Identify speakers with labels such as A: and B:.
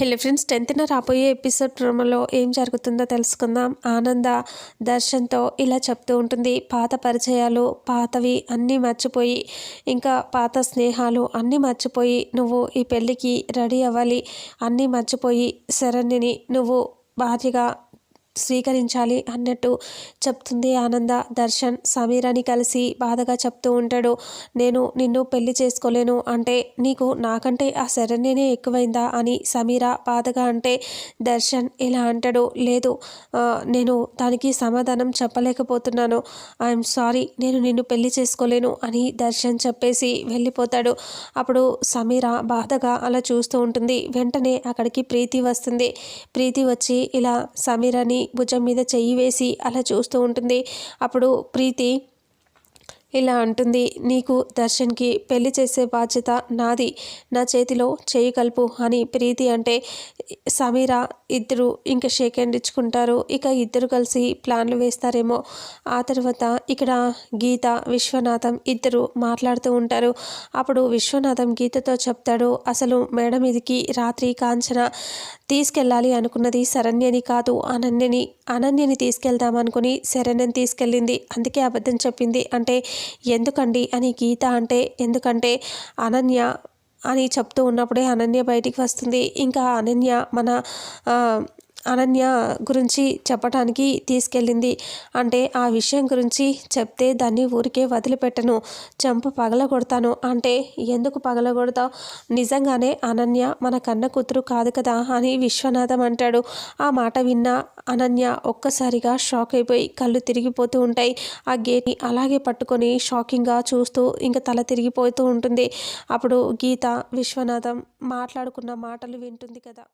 A: Hello friends టెన్త్న రాబోయే episode ప్రోమోలో ఏం జరుగుతుందో తెలుసుకుందాం. ఆనంద దర్శన్తో ఇలా చెప్తూ ఉంటుంది. పాత పరిచయాలు పాతవి అన్నీ మర్చిపోయి ఇంకా పాత స్నేహాలు అన్నీ మర్చిపోయి నువ్వు ఈ పెళ్ళికి రెడీ అవ్వాలి. అన్నీ మర్చిపోయి శరణ్యని నువ్వు భార్యగా స్వీకరించాలి అన్నట్టు చెప్తుంది ఆనంద. దర్శన్ సమీరని కలిసి బాధగా చెప్తూ ఉంటాడు. నేను నిన్ను పెళ్ళి చేసుకోలేను అంటే నీకు నాకంటే ఆ శరణ్యనే ఎక్కువైందా అని సమీర బాధగా అంటే దర్శన్ ఇలా అంటాడు. లేదు నేను దానికి సమాధానం చెప్పలేకపోతున్నాను. ఐఎమ్ సారీ నేను నిన్ను పెళ్ళి చేసుకోలేను అని దర్శన్ చెప్పేసి వెళ్ళిపోతాడు. అప్పుడు సమీర బాధగా అలా చూస్తూ ఉంటుంది. వెంటనే అక్కడికి ప్రీతి వస్తుంది. ప్రీతి వచ్చి ఇలా సమీరని భుజం మీద చెయ్యి వేసి అలా చూస్తూ ఉంటుంది. అప్పుడు ప్రీతి ఇలా అంటుంది నీకు దర్శన్కి పెళ్ళి చేసే బాధ్యత నాది. నా చేతిలో చేయి కలుపు అని ప్రీతి అంటే సమీర ఇద్దరు ఇంకా షేక్ హ్యాండ్ ఇచ్చుకుంటారు. ఇక ఇద్దరు కలిసి ప్లాన్లు వేస్తారేమో. ఆ తర్వాత ఇక్కడ గీత విశ్వనాథం ఇద్దరు మాట్లాడుతూ ఉంటారు. అప్పుడు విశ్వనాథం గీతతో చెప్తాడు అసలు మేడం ఇదికి రాత్రి కాంచన తీసుకెళ్ళాలి అనుకున్నది శరణ్యని కాదు అనన్యని అనన్యని తీసుకెళ్దామనుకుని శరణ్యని తీసుకెళ్ళింది. అందుకే అబద్ధం చెప్పింది. అంటే ఎందుకండి అని గీత అంటే ఎందుకంటే అనన్య అని చెప్తూ ఉన్నప్పుడే అనన్య బయటికి వస్తుంది. ఇంకా అనన్య మన అనన్య గురించి చెప్పడానికి తీసుకెళ్ళింది. అంటే ఆ విషయం గురించి చెప్తే దాన్ని ఊరికే వదిలిపెట్టను. చంప పగలగొడతాను. అంటే ఎందుకు పగలగొడతావు? నిజంగానే అనన్య మన కన్న కూతురు కాదు కదా అని విశ్వనాథం అంటాడు. ఆ మాట విన్న అనన్య ఒక్కసారిగా షాక్ అయిపోయి కళ్ళు తిరిగిపోతూ ఉంటాయి. ఆ గేట్ని అలాగే పట్టుకొని షాకింగ్గా చూస్తూ ఇంకా తల తిరిగిపోతూ ఉంటుంది. అప్పుడు గీత విశ్వనాథం మాట్లాడుకున్న మాటలు వింటుంది కదా.